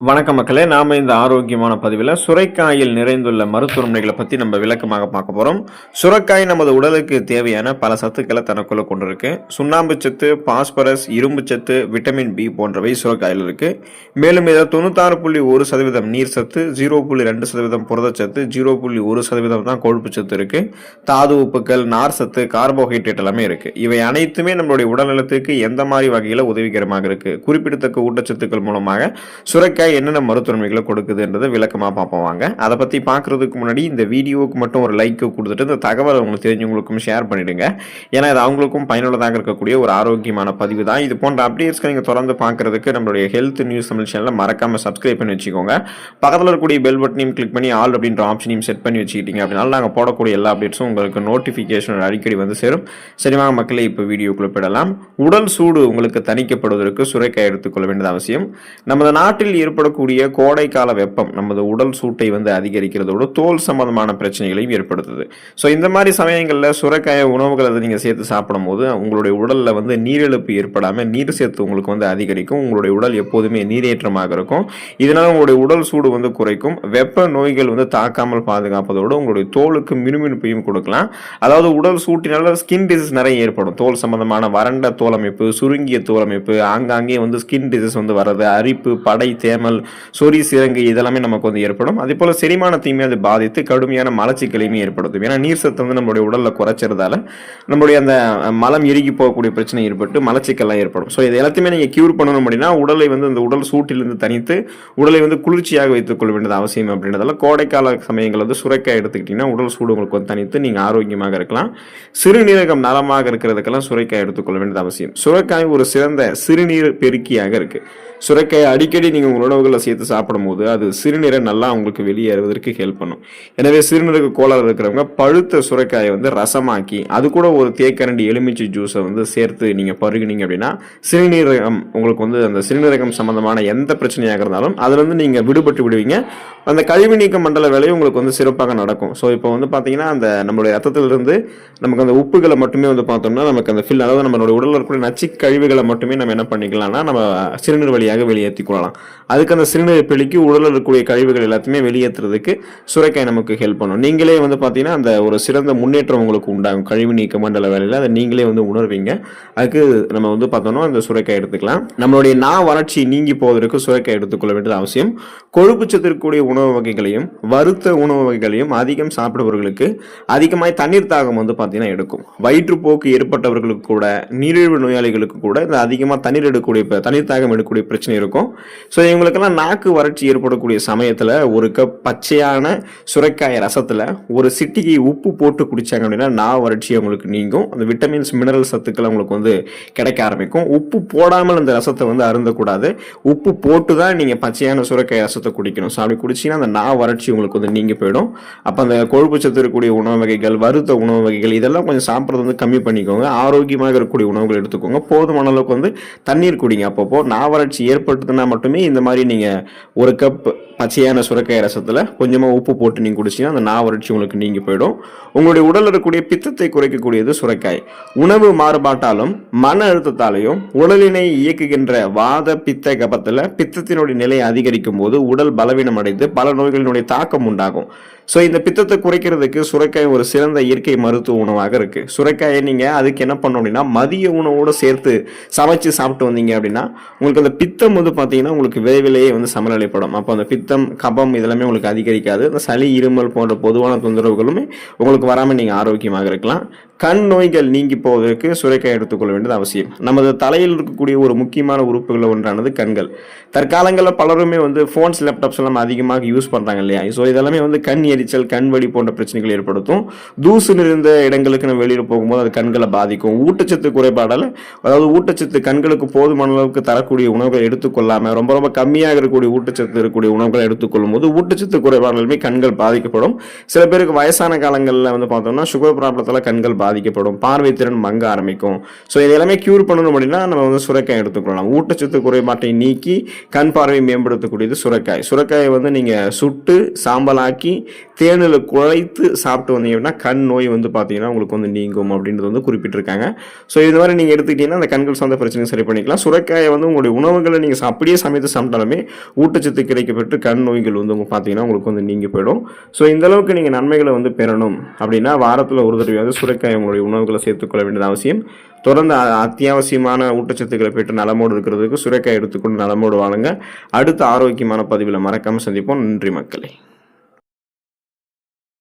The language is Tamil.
வணக்கம் மக்களே நாம் இந்த ஆரோக்கியமான பதிவில் சுரைக்காயில் நிறைந்துள்ள மருத்துவமனைகளை பற்றி நம்ம விளக்கமாக பார்க்க போகிறோம் சுரைக்காய் நமது உடலுக்கு தேவையான பல சத்துக்களை தனக்குள்ள கொண்டிருக்கு. சுண்ணாம்பு சத்து பாஸ்பரஸ் இரும்பு சத்து விட்டமின் பி போன்றவை சுரைக்காயில் இருக்குது மேலும் இதில் தொண்ணூத்தாறு புள்ளி ஒரு சதவீதம் நீர் சத்து ஜீரோ புள்ளி ரெண்டு சதவீதம் புரதச்சத்து ஜீரோ புள்ளி ஒரு சதவீதம் தான் கொழுப்பு சத்து இருக்குது தாது உப்புக்கள் நார் சத்து கார்போஹைட்ரேட் எல்லாமே இருக்குது இவை அனைத்துமே நம்மளுடைய உடல்நலத்துக்கு எந்த மாதிரி வகையில் உதவிகரமாக இருக்குது குறிப்பிடத்தக்க ஊட்டச்சத்துக்கள் மூலமாக சுரைக்காய் என்னென்ன மருத்துவமைகளை கொடுக்குதுன்றதை விளக்கமாக பார்ப்போம் வாங்க. அதை பற்றி பார்க்குறதுக்கு முன்னாடி இந்த வீடியோவுக்கு மட்டும் ஒரு லைக் கொடுத்துட்டு இந்த தகவலை உங்களுக்கு தெரிஞ்சவங்களுக்கும் ஷேர் பண்ணிவிடுங்க ஏன்னா இது அவங்களுக்கும் பயனுள்ளதாக இருக்கக்கூடிய ஒரு ஆரோக்கியமான பதிவு தான். இது போன்ற அப்டேட்ஸ்க்கு நீங்கள் தொடர்ந்து பார்க்குறதுக்கு நம்மளுடைய ஹெல்த் நியூஸ் தமிழ் சேனலை மறக்காமல் சப்ஸ்கிரைப் பண்ணி வச்சுக்கோங்க. பக்கத்தில் இருக்கக்கூடிய பெல் பட்டனையும் கிளிக் பண்ணி ஆல் அப்படின்ற ஆப்ஷனையும் செட் பண்ணி வச்சுக்கிட்டீங்க அப்படின்னா நாங்கள் போடக்கூடிய எல்லா அப்டேட்ஸும் உங்களுக்கு நோட்டிஃபிகேஷன் அடிக்கடி வந்து சேரும். சரி மக்களே இப்போ வீடியோக்குள்ள போயிடலாம். உடல் சூடு உங்களுக்கு தணிக்கப்படுவதற்கு சுரைக்காய் எடுத்துக்கொள்ள வேண்டியது அவசியம். நமது நாட்டில் ஏற்படக்கூடிய கோடைக்கால வெப்பம் நமது உடல் சூட்டை வந்து அதிகரிக்கிறதோடு தோல் சம்பந்தமான பிரச்சனைகளையும் ஏற்படுத்துது. ஸோ இந்த மாதிரி சமயங்களில் சுரக்காய உணவுகளை அதை நீங்கள் சேர்த்து சாப்பிடும்போது உங்களுடைய உடலில் வந்து நீரிழப்பு ஏற்படாமல் நீர் சேர்த்து உங்களுக்கு வந்து அதிகரிக்கும். உங்களுடைய உடல் எப்போதுமே நீரேற்றமாக இருக்கும். இதனால் உங்களுடைய உடல் சூடு வந்து குறைக்கும். வெப்ப நோய்கள் வந்து தாக்காமல் பாதுகாப்பதோடு உங்களுடைய தோலுக்கு மினுமினுப்பையும் கொடுக்கலாம். அதாவது உடல் சூட்டினால ஸ்கின் டிசீஸ் நிறைய ஏற்படும். தோல் சம்பந்தமான வறண்ட தோலமைப்பு சுருங்கிய தோலமைப்பு ஆங்காங்கே வந்து ஸ்கின் டிசீஸ் வந்து வர்றது அரிப்பு படை தேமல் சொறி சிறங்கு இதெல்லாமே நமக்கு வந்து ஏற்படும். அதே போல செரிமானத்தையுமே அது பாதித்து கடுமையான மலச்சிக்கலையுமே ஏற்படுத்தும். ஏன்னா நீர் சத்து வந்து நம்மளுடைய உடலில் குறைச்சறதால நம்மளுடைய அந்த மலம் இறுகி போகக்கூடிய பிரச்சனை ஏற்பட்டு மலச்சிக்கல்லாம் ஏற்படும். ஸோ இது எல்லாத்தையுமே நீங்கள் கியூர் பண்ணணும் அப்படின்னா உடலை வந்து அந்த உடல் சூட்டிலிருந்து தனித்து உடலை வந்து குளிர்ச்சியாக வைத்துக்கொள்ள வேண்டியது அவசியம் அப்படின்றதால கோடைக்கால சமயங்கள் வந்து சுரைக்காய் எடுத்துக்கிட்டிங்கன்னா உடல் சூடு உங்களுக்கு வந்து தனித்து நீங்கள் ஆரோக்கியமாக இருக்கலாம். சிறுநீரகம் நலமாக இருக்கிறதுக்கெல்லாம் சுரைக்காய் எடுத்துக்கொள்ள வேண்டியது அவசியம். சுரைக்காய் ஒரு சிறந்த சிறுநீர் பெருக்கியாக இருக்கு. சுரைக்காய் அடிக்கடி நீங்கள் உங்கள் உணவுகளில் சேர்த்து சாப்பிடும்போது அது சிறுநீரை நல்லா உங்களுக்கு வெளியேறுவதற்கு ஹெல்ப் பண்ணும். எனவே சிறுநீரக கோளாறு இருக்கிறவங்க பழுத்த சுரைக்காயை வந்து ரசமாக்கி அது கூட ஒரு தேக்கரண்டி எலுமிச்சை ஜூஸை வந்து சேர்த்து நீங்கள் பருகினீங்க அப்படின்னா சிறுநீரகம் உங்களுக்கு வந்து அந்த சிறுநீரகம் சம்பந்தமான எந்த பிரச்சனையாக இருந்தாலும் அதுலேருந்து நீங்கள் விடுபட்டு விடுவீங்க. அந்த கழிவு நீக்க மண்டல வேலையும் உங்களுக்கு வந்து சிறப்பாக நடக்கும். ஸோ இப்போ வந்து பார்த்தீங்கன்னா அந்த நம்மளுடைய ரத்தத்திலிருந்து நமக்கு அந்த உப்புகளை மட்டுமே வந்து பார்த்தோம்னா நமக்கு அந்த ஃபில் அதாவது நம்மளுடைய உடலில் இருக்கக்கூடிய நச்சு கழிவுகளை மட்டுமே நம்ம என்ன பண்ணிக்கலாம்னா நம்ம சிறுநீர் வழியாக வெளியேற்றி கொள்ளலாம். அதுக்கு அந்த சிறுநீர் பெருக்கி உடலில் இருக்கக்கூடிய கழிவுகள் எல்லாத்தையுமே வெளியேற்றுறதுக்கு சுரைக்காய் நமக்கு ஹெல்ப் பண்ணும். நீங்களே வந்து பார்த்தீங்கன்னா அந்த ஒரு சிறந்த முன்னேற்றம் உங்களுக்கு உண்டாகும். கழிவு நீக்க மண்டல வேலையில் அதை நீங்களே வந்து உணர்வீங்க. அதுக்கு நம்ம வந்து பார்த்தோம்னா அந்த சுரைக்காய் எடுத்துக்கலாம். நம்மளுடைய நா வறட்சி நீங்கி போவதற்கு சுரைக்காய் எடுத்துக்கொள்ள வேண்டியது அவசியம். கொழுப்பு சத்து உணவு வகைகளையும் வறுத்த உணவு வகைகளையும் அதிகம் சாப்பிடுபவர்களுக்கு அதிகமாக தண்ணீர் தாகம் வந்து பார்த்தீங்கன்னா எடுக்கும். வயிற்றுப்போக்கு ஏற்பட்டவர்களுக்கு கூட நீரிழிவு நோயாளிகளுக்கு கூட இந்த அதிகமாக தண்ணீர் எடுக்கக்கூடிய தண்ணீர் தாகம் எடுக்கக்கூடிய பிரச்சனை இருக்கும். ஸோ இவங்களுக்கெல்லாம் நாக்கு வறட்சி ஏற்படக்கூடிய சமயத்தில் ஒரு கப் பச்சையான சுரைக்காய் ரசத்தில் ஒரு சிட்டிகை உப்பு போட்டு குடித்தாங்க அப்படின்னா நா வறட்சி அவங்களுக்கு நீங்கும். அந்த விட்டமின்ஸ் மினரல் சத்துக்கள் அவங்களுக்கு வந்து கிடைக்க ஆரம்பிக்கும். உப்பு போடாமல் அந்த ரசத்தை வந்து அருந்தக்கூடாது. உப்பு போட்டு தான் நீங்கள் பச்சையான சுரைக்காய் ரசத்தை குடிக்கணும். ஸோ அப்படி குடிச்சீங்கன்னா அந்த நா வறட்சி உங்களுக்கு வந்து நீங்கி போயிடும். அப்போ அந்த கொழுப்பு சத்து இருக்கக்கூடிய உணவு வகைகள் வறுத்த உணவு வகைகள் இதெல்லாம் கொஞ்சம் சாப்பிட்றது வந்து கம்மி பண்ணிக்கோங்க. ஆரோக்கியமாக இருக்கக்கூடிய உணவுகள் எடுத்துக்கோங்க. போதுமான அளவுக்கு வந்து தண்ணீர் குடிங்க அப்பப்போ. நா வறட்சி ஏற்பட்டதுன்னா மட்டுமே இந்த மாதிரி நீங்கள் ஒரு கப் பச்சையான சுரக்காய் ரசத்தில் கொஞ்சமாக உப்பு போட்டு நீங்கள் குடிச்சிங்கன்னா அந்த நா வறட்சி உங்களுக்கு நீங்கி போயிடும். உங்களுடைய உடலில் இருக்கக்கூடிய பித்தத்தை குறைக்கக்கூடியது சுரக்காய். உணவு மாறுபாட்டாலும் மன அழுத்தத்தாலையும் உடலினை இயக்குகின்ற வாத பித்த கபத்தில் பித்தத்தினுடைய நிலை அதிகரிக்கும் போது உடல் பலவீனம் அடைந்து பல நோய்களினுடைய தாக்கம் உண்டாகும். ஸோ இந்த பித்தத்தை குறைக்கிறதுக்கு சுரைக்காய் ஒரு சிறந்த இயற்கை மருத்துவ உணவாக இருக்குது சுரைக்காயை நீங்கள் அதுக்கு என்ன பண்ணணும் அப்படின்னா மதிய உணவோடு சேர்த்து சமைச்சு சாப்பிட்டு வந்தீங்க அப்படின்னா உங்களுக்கு அந்த பித்தம் வந்து பார்த்தீங்கன்னா உங்களுக்கு விரைவிலேயே வந்து சமநிலைப்படும். அப்போ அந்த பித்தம் கபம் இதெல்லாமே உங்களுக்கு அதிகரிக்காது. அந்த சளி இருமல் போன்ற பொதுவான தொந்தரவுகளுமே உங்களுக்கு வராமல் நீங்கள் ஆரோக்கியமாக இருக்கலாம். கண் நோய்கள் நீங்கி போவதற்கு சுரைக்காய் எடுத்துக்கொள்ள வேண்டியது அவசியம். நமது தலையில் இருக்கக்கூடிய ஒரு முக்கியமான உறுப்புகளில் ஒன்றானது கண்கள். தற்காலங்களில் பலருமே வந்து ஃபோன்ஸ் லேப்டாப்ஸ் எல்லாம் அதிகமாக யூஸ் பண்ணுறாங்க இல்லையா? ஸோ இதெல்லாமே வந்து கண் எரிச்சல் கண் வலி போன்ற பிரச்சனைகள் ஏற்படுத்தும். தூசு நிறைந்த இடங்களுக்கு நம்ம வெளியில் போகும்போது அது கண்களை பாதிக்கும். ஊட்டச்சத்து குறைபாடால் அதாவது ஊட்டச்சத்து கண்களுக்கு போதுமான அளவுக்கு தரக்கூடிய உணவுகளை எடுத்துக்கொள்ளாமல் ரொம்ப ரொம்ப கம்மியாக இருக்கக்கூடிய ஊட்டச்சத்து இருக்கக்கூடிய உணவுகளை எடுத்துக்கொள்ளும் போது ஊட்டச்சத்து குறைபாடுகளுமே கண்கள் பாதிக்கப்படும். சில பேருக்கு வயசான காலங்களில் வந்து பார்த்தோம்னா சுகர் ப்ராப்ளத்தில் கண்கள் பாதிக்கப்படும். பார்வை திறன் மங்க ஆரம்பிக்கும். ஸோ இது எல்லாமே க்யூர் பண்ணணும் அப்படின்னா நம்ம வந்து சுரக்காய் எடுத்துக்கொள்ளலாம். ஊட்டச்சத்து குறைபாட்டை நீக்கி கண் பார்வை மேம்படுத்தக்கூடியது சுரக்காய். சுரக்காயை வந்து நீங்கள் சுட்டு சாம்பலாக்கி தேனில் குழைத்து சாப்பிட்டு வந்தீங்க அப்படின்னா கண் நோய் வந்து பார்த்தீங்கன்னா உங்களுக்கு வந்து நீங்கும் அப்படின்றது வந்து குறிப்பிட்டிருக்காங்க. ஸோ இது மாதிரி நீங்கள் எடுத்துக்கிட்டீங்கன்னா அந்த கண்கள் சார்ந்த பிரச்சனையும் சரி பண்ணிக்கலாம். சுரக்காயை வந்து உங்களுடைய உணவுகளை நீங்கள் அப்படியே சமைத்து சாப்பிட்டாலுமே ஊட்டச்சத்து கிடைக்கப்பட்டு கண் நோய்கள் வந்து உங்கள் பார்த்தீங்கன்னா உங்களுக்கு வந்து நீங்கி போயிடும். ஸோ இந்த அளவுக்கு நீங்கள் நன்மைகளை வந்து பெறணும் அப்படின்னா வாரத்தில் ஒரு தடவையாவது சுரக்காயை உங்களுடைய உணவுகளை சேர்த்துக்கொள்ள வேண்டியது அவசியம். தொடர்ந்து அத்தியாவசியமான ஊட்டச்சத்துக்களை பெற்று நலமோடு இருக்கிறதுக்கு சுரைக்காய் எடுத்துக்கொண்டு நலமோடு வாழுங்க. அடுத்த ஆரோக்கியமான பதிவில் மறக்காமல் சந்திப்போம். நன்றி மக்களே.